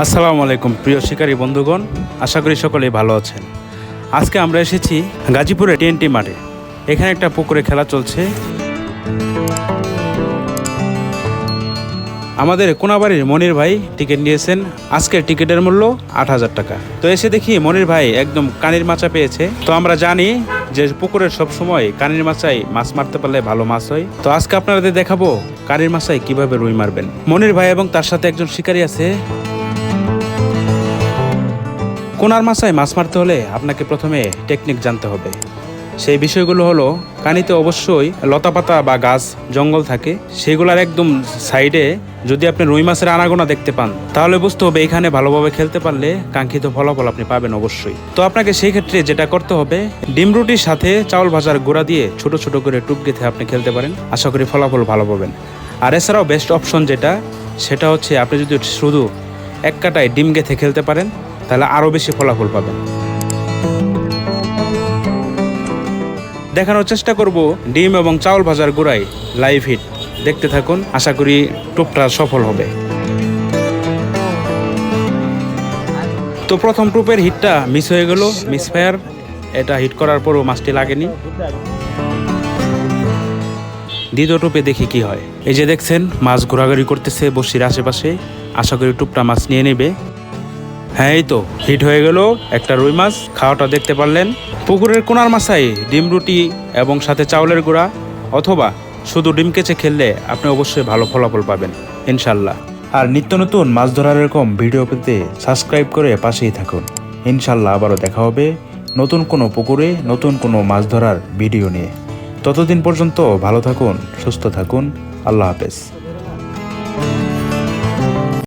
আসসালামু আলাইকুম, প্রিয় শিকারী বন্ধুগণ। আশা করি সকলেই ভালো আছেন। আজকে আমরা এসেছি গাজীপুরে টিএনটি মাঠে। এখানে একটা পুকুরে খেলা চলছে। আমাদের কোনাবাড়ির মনির ভাই টিকিট নিয়েছেন। আজকের টিকিটের মূল্য আট হাজার টাকা। তো এসে দেখি মনির ভাই একদম কানির মাচা পেয়েছে। তো আমরা জানি যে পুকুরের সব সময় কানির মাচায় মাছ মারতে পারলে ভালো মাছ হয়। তো আজকে আপনাদের দেখাবো কানির মাচায় কীভাবে রুই মারবেন। মনির ভাই এবং তার সাথে একজন শিকারী আছে। কোনার মাছায় মাছ মারতে হলে আপনাকে প্রথমে টেকনিক জানতে হবে। সেই বিষয়গুলো হলো, কানিতে অবশ্যই লতাপাতা বা গাছ, জঙ্গল থাকে। সেগুলোর একদম সাইডে যদি আপনি রুই মাছের আনাগোনা দেখতে পান, তাহলে বুঝতে হবে এখানে ভালোভাবে খেলতে পারলে কাঙ্ক্ষিত ফলাফল আপনি পাবেন অবশ্যই। তো আপনাকে সেই ক্ষেত্রে যেটা করতে হবে, ডিম রুটির সাথে চাউল ভাজার গোড়া দিয়ে ছোট ছোট করে টুপ গেঁথে আপনি খেলতে পারেন। আশা করি ফলাফল ভালো পাবেন। আর এছাড়াও বেস্ট অপশন যেটা, সেটা হচ্ছে আপনি যদি শুধু এক কাটায় ডিম গেঁথে খেলতে পারেন তাহলে আরও বেশি ফলাফল পাবেন। দেখানোর চেষ্টা করব ডিম এবং চাউল ভাজার গুঁড়াই লাইভ হিট দেখতে থাকুন, আশা করি টুপটা সফল হবে। তো প্রথম টুপের হিটটা মিস হয়ে গেল মিস ফায়ার এটা হিট করার পরও মাছটি লাগেনি। দ্বিতীয় টুপে দেখি কি হয়। এই যে দেখছেন, মাছ ঘোরাঘুরি করতেছে বসির আশেপাশে। আশা করি টুপটা মাছ নিয়ে নেবে। হ্যাঁ এই তো হিট হয়ে গেল। একটা রুই মাছ, খাওয়াটা দেখতে পারলেন। পুকুরের কোনার মাছাই, ডিম রুটি এবং সাথে চাউলের গুঁড়া। অথবা শুধু ডিম কেচে খেললে আপনি অবশ্যই ভালো ফলাফল পাবেন, ইনশাল্লাহ। আর নিত্য নতুন মাছ ধরার এরকম ভিডিও পেতে সাবস্ক্রাইব করে পাশেই থাকুন। ইনশাল্লাহ আবারও দেখা হবে নতুন কোনো পুকুরে, নতুন কোনো মাছ ধরার ভিডিও নিয়ে। ততদিন পর্যন্ত ভালো থাকুন, সুস্থ থাকুন। আল্লাহ হাফেজ।